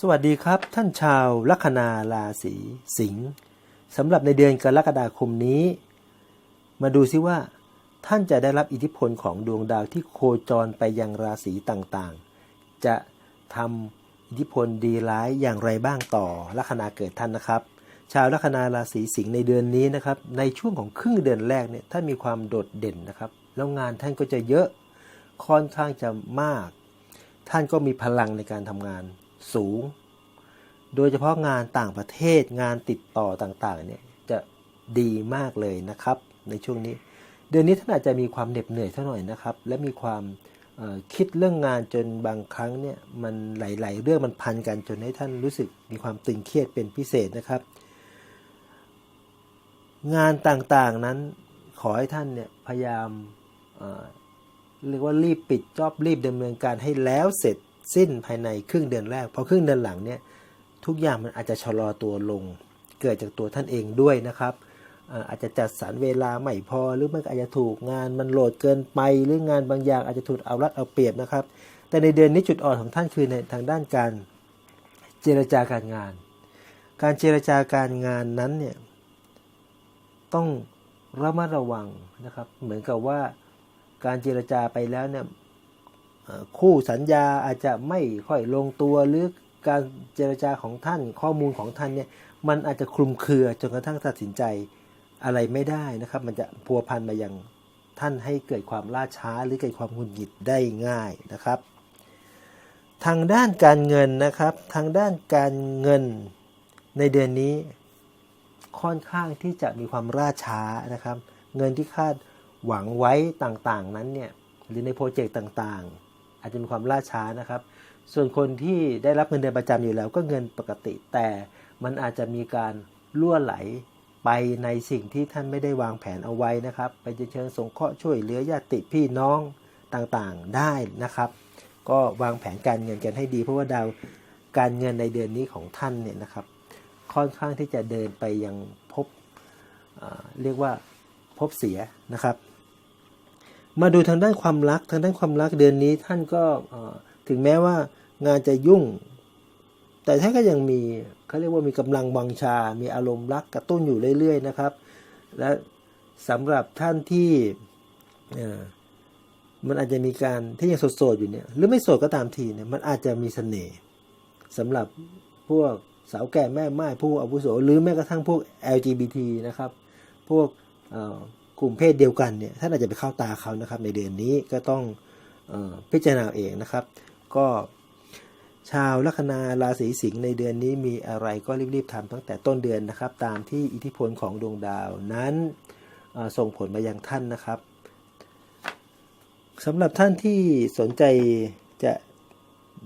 สวัสดีครับ ท่านชาวลัคนาราศีสิงห์สำหรับในเดือนกรกฎาคมนี้ มาดูซิว่า ท่านจะได้รับอิทธิพลของดวงดาวที่โคจรไปยังราศีต่างๆ จะทำอิทธิพลดีร้ายอย่างไรบ้างต่อลัคนาเกิดท่านนะครับ ชาวลัคนาราศีสิงห์ในเดือนนี้นะครับ ในช่วงของครึ่งเดือนแรกเนี่ยท่านมีความโดดเด่นนะครับ แล้วงานท่านก็จะเยอะค่อนข้างจะมาก ท่านก็มีพลังในการทำงาน สูง โดยเฉพาะงานต่างประเทศงานติดต่อต่างๆเนี่ยจะดีมากเลยนะครับ ในช่วงนี้ เดือนนี้ท่านอาจจะมีความเหน็ดเหนื่อยเท่าหน่อยนะครับ และมีความคิดเรื่องงานจนบางครั้งเนี่ยมันหลาย ๆ เรื่องมันพันกันจนให้ท่านรู้สึกมีความตึงเครียดเป็นพิเศษนะครับ งานต่างๆนั้นขอให้ท่านเนี่ยพยายามเอ่อเรียกว่ารีบปิดจอบรีบดำเนินการให้แล้วเสร็จ สิ้นภายในครึ่งเดือนแรกพอครึ่งเดือนหลังเนี่ยทุกอย่างมันอาจจะชะลอตัวลง เกิดจากตัวท่านเองด้วยนะครับอาจจะจัดสรรเวลาไม่พอหรือมันอาจจะถูกงานมันโหลดเกินไป หรืองานบางอย่างอาจจะถูกเอารัดเอาเปรียบนะครับ แต่ในเดือนนี้จุดอ่อนของท่านคือในทางด้านการเจรจาการงาน การเจรจาการงานนั้นเนี่ยต้องระมัดระวังนะครับ เหมือนกับว่าการเจรจาไปแล้วเนี่ย คู่สัญญาอาจจะไม่ค่อยลงตัวหรือการเจรจาของท่านข้อมูลของท่านเนี่ยมันอาจจะคลุมเครือจนกระทั่งตัดสินใจอะไรไม่ได้นะครับ มันจะพัวพันมาอย่างท่านให้เกิดความล่าช้าหรือเกิดความหงุดหงิดได้ง่ายนะครับ ทางด้านการเงินนะครับ ทางด้านการเงินในเดือนนี้ค่อนข้างที่จะมีความล่าช้านะครับ เงินที่คาดหวังไว้ต่างๆนั้นเนี่ยหรือในโปรเจกต์ต่างๆ อาจจะมีความล่าช้านะครับ ส่วนคนที่ได้รับเงินเดือนประจำอยู่แล้วก็เงินปกติ แต่มันอาจจะมีการล่วไหลไปในสิ่งที่ท่านไม่ได้วางแผนเอาไว้นะครับ ไปเชิญสงเคราะห์ช่วยเหลือญาติพี่น้องต่างๆได้นะครับ ก็วางแผนการเงินกันให้ดี เพราะว่าดาวการเงินในเดือนนี้ของท่านเนี่ยนะครับ ค่อนข้างที่จะเดินไปยังพบเรียกว่าพบเสียนะครับ มาดูทางด้านความรักทางด้านความรักเดือนนี้ท่านก็ถึงแม้ว่างานจะยุ่ง แต่ท่านก็ยังมีเขาเรียกว่ามีกำลังวังชา มีอารมณ์รักกระตุ้นอยู่เรื่อย ๆ นะครับ และสำหรับท่านที่มันอาจจะมีการที่ยังโสดๆอยู่เนี่ยหรือไม่โสดก็ตามทีเนี่ยมันอาจจะมีเสน่ห์สำหรับพวกสาวแก่แม่ไม้ผู้อาวุโสหรือแม้กระทั่งพวก LGBT นะครับ พวก กลุ่มเพศเดียวกันเนี่ยท่านอาจจะไปเข้าตาเขานะครับ ในเดือนนี้ก็ต้องออพิจารณาเองนะครับ ก็ชาวลัคนาราศีสิงห์ในเดือนนี้มีอะไรก็รีบๆทำตั้งแต่ต้นเดือนนะครับ ตามที่อิทธิพลของดวงดาวนั้นส่งผลมายังท่านนะครับสำหรับท่านที่สนใจจะ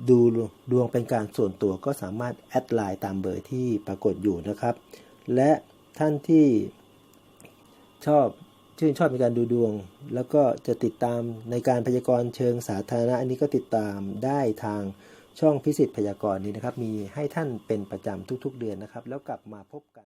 ดูดวงเป็นการส่วนตัวก็สามารถแอดไลน์ตามเบอร์ที่ปรากฏอยู่นะครับ และท่านที่ชอบ ชื่นชอบในการดูดวง แล้วก็จะติดตามในการพยากรณ์เชิงสาธารณะ อันนี้ก็ติดตามได้ทางช่องพิสิทธิ์พยากรณ์นี้นะครับ มีให้ท่านเป็นประจำทุกๆเดือนนะครับ แล้วกลับมาพบกัน